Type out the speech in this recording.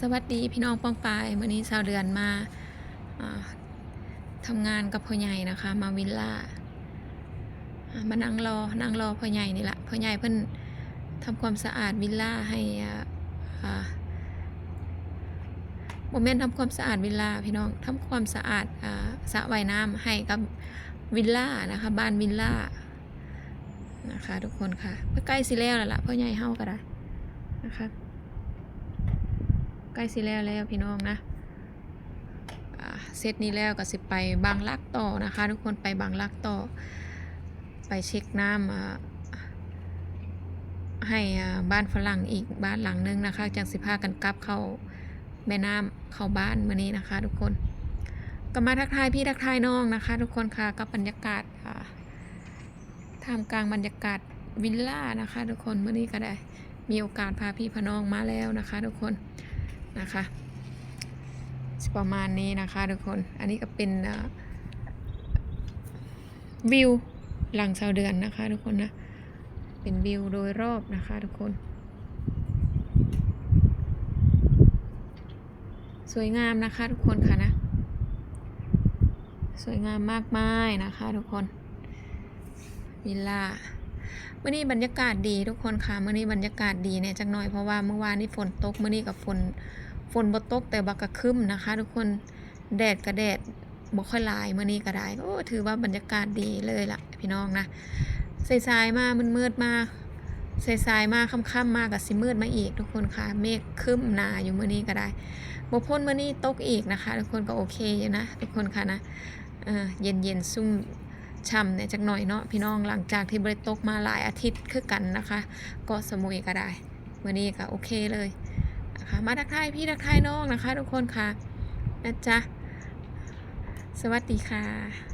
สวัสดีพี่น้องป้องปายวันนี้ชาวเดือนมาทำงานกับพ่อใหญ่นะคะ มาวิลล่ามานั่งรอนั่งรอพ่อใหญ่นี่แหละพ่อใหญ่เพิ่นทำความสะอาดวิลล่าให้โมเมนต์ทำความสะอาดวิลล่าพี่น้องทำความสะอาดอสระว่ายน้ำให้กับวิลล่านะคะ บ้านวิลล่านะคะ ทุกคนค่ะใกล้สิแล้วแล้วล่ะพ่อใหญ่เฮาก็ได้นะคะ ใกล้สิแล้วแล้วพี่น้องนะเซตนี้แล้วก็สิไปบางลักต่อนะคะ ทุกคนไปบางลักต่อ ไปเช็คน้ำอ่าให้บ้านฝรั่งอีกบ้านหลังนึงนะคะจังสิพากันกลับเข้าแม่น้ำเข้าบ้านมื่อนี้นะคะ ทุกคนก็มาทักทายพี่ทักทายน้องนะคะ ทุกคนค่ะกับบรรยากาศอ่าท่ามกลางบรรยากาศวิลล่านะคะ ทุกคนเมื่อนี้ก็ได้มีโอกาสพาพี่พน้องมาแล้วนะคะ ทุกคน นะคะ ประมาณนี้นะคะทุกคน อันนี้ก็เป็นวิวหลังชาวเดือนนะคะ ทุกคนนะ เป็นวิวโดยรอบนะคะทุกคน สวยงามนะคะทุกคนค่ะนะ สวยงามมากมายนะคะทุกคนวิลล่าเมื่อนี้บรรยากาศดีทุกคนค่ะเมื่อนี้บรรยากาศดีเนี่ยจักหน่อยเพราะว่าเมื่อวานนี้ฝนตกเมื่อนี้กับฝน ฝนบ่ตกแต่บักกะครึ้มนะคะ ทุกคนแดดกับแดดบ่ค่อยหลายเมื่อนี้ก็ได้โอ้ถือว่าบรรยากาศดีเลยล่ะ พี่น้องนะสายๆมามันมืดๆมาสายๆมาค่ำๆมากับสิมืดมาอีกทุกคนค่ะ เมฆครึ้มหนาอยู่เมื่อนี้ก็ได้บ่พ้นเมื่อนี้ตกอีกนะคะ ทุกคนก็โอเคอยู่นะทุกคนค่ะนะเออเย็นๆซุ่มช่ำเนี่ยจักหน่อยเนาะพี่น้องหลังจากที่บริตกมาหลายอาทิตย์คือกันนะคะ ก็สมุยก็ได้วันนี้ก็โอเคเลย นะคะมาทักทายพี่ทักทายน้องนะคะ ทุกคนค่ะนะจ๊ะสวัสดีค่ะ